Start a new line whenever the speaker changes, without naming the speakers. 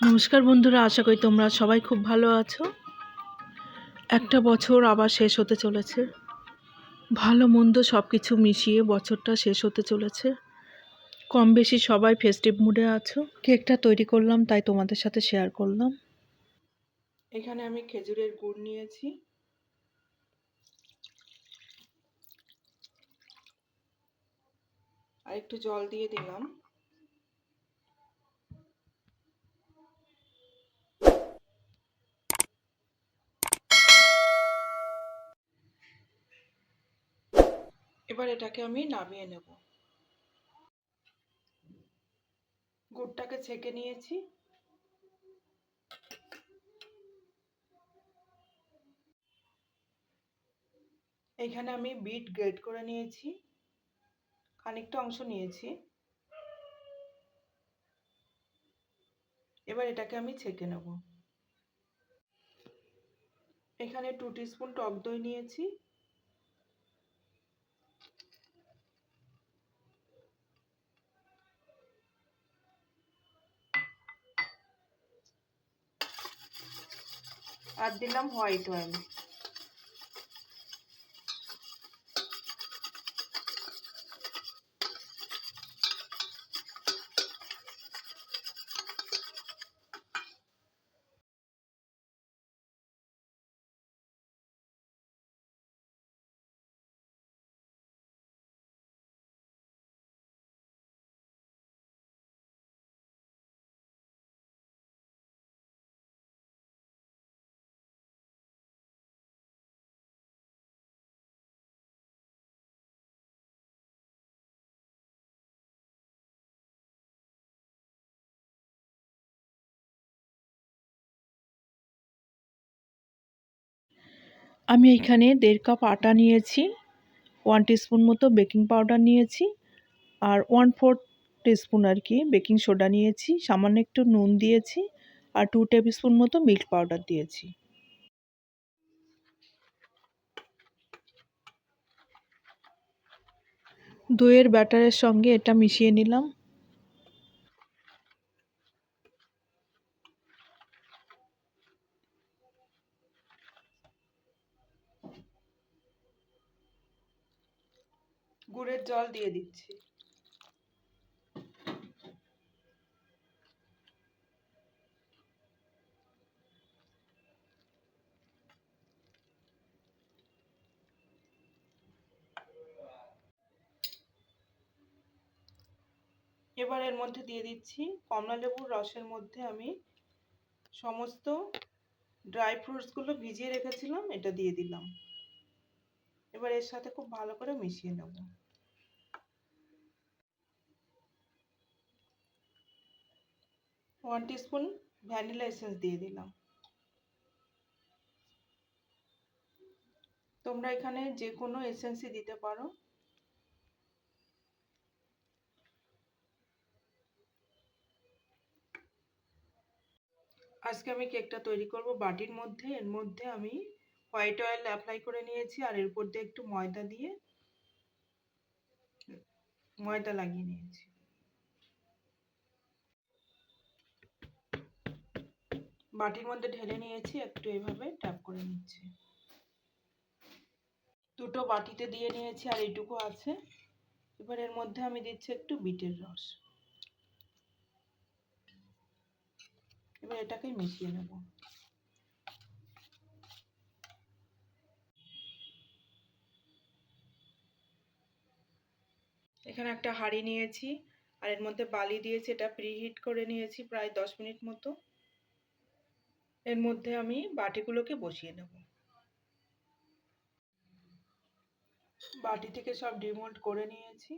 নমস্কার বন্ধুরা, আশা করি তোমরা সবাই খুব ভালো আছো। একটা বছর আবার শেষ হতে চলেছে। ভালো মন্দ সব কিছু মিশিয়ে বছরটা শেষ হতে চলেছে। কম বেশি সবাই ফেস্টিভ মুডে আছো। কেকটা তৈরি করলাম, তাই তোমাদের সাথে শেয়ার করলাম। এখানে আমি খেজুরের গুড় নিয়েছি। আর একটু জল দিয়ে দিলাম। এবার এটাকে আমি নামিয়ে নেব। গুড়টাকে ছেঁকে নিয়েছি। এখানে আমি বিট গ্রেড করে নিয়েছি। খানিকটা অংশ নিয়েছি। এবার এটাকে আমি ছেঁকে নেব। এখানে টু স্পুন টক দই নিয়েছি। আর দিলাম হোয়াইট ওয়াইন আমি এখানে দেড় কাপ আটা নিয়েছি ওয়ান টিস্পুন মতো বেকিং পাউডার নিয়েছি আর ওয়ান ফোর্থ টিস্পুন আর কি বেকিং সোডা নিয়েছি, সামান্য একটু নুন দিয়েছি আর টু টেবিল স্পুন মতো মিল্ক পাউডার দিয়েছি। দইয়ের ব্যাটারের সঙ্গে এটা মিশিয়ে নিলাম। গুড়ের জল দিয়ে দিচ্ছি। এবার এর মধ্যে দিয়ে দিচ্ছি কমলা লেবুর রসের মধ্যে আমি সমস্ত ড্রাই ফ্রুটসগুলো ভিজিয়ে রেখেছিলাম, এটা দিয়ে দিলাম। এবার এর সাথে খুব ভালো করে মিশিয়ে নেব। ওয়ান টিস্পুন ভ্যানিলা এসেন্স দিয়ে দিলাম। তোমরা এখানে যে কোনো এসেন্সই দিতে পারো। আজকে আমি কেকটা তৈরি করব বাটির মধ্যে, এর মধ্যে আমি হোয়াইট অয়েল অ্যাপ্লাই করে নিয়েছি আর এর উপর দিয়ে একটু ময়দা দিয়ে, ময়দা লাগিয়ে নিয়েছি। বাটির মধ্যে ঢেলে নিয়েছি, একটু এভাবে ট্যাপ করে নিচ্ছি। দুটো বাটিতে দিয়ে নিয়েছি আর এইটুকু আছে। এবার এর মধ্যে আমি দিচ্ছি একটু বিটের রস। এবার এটাকে মিশিয়ে নেব। এখানে একটা হাঁড়ি নিয়েছি আর এর মধ্যে বালি দিয়েছি, এটা প্রিহিট করে নিয়েছি প্রায় দশ মিনিট মতো। এর মধ্যে আমি বাটিগুলোকে বসিয়ে নেব বাটি থেকে সব ডিমোল্ড করে নিয়েছি।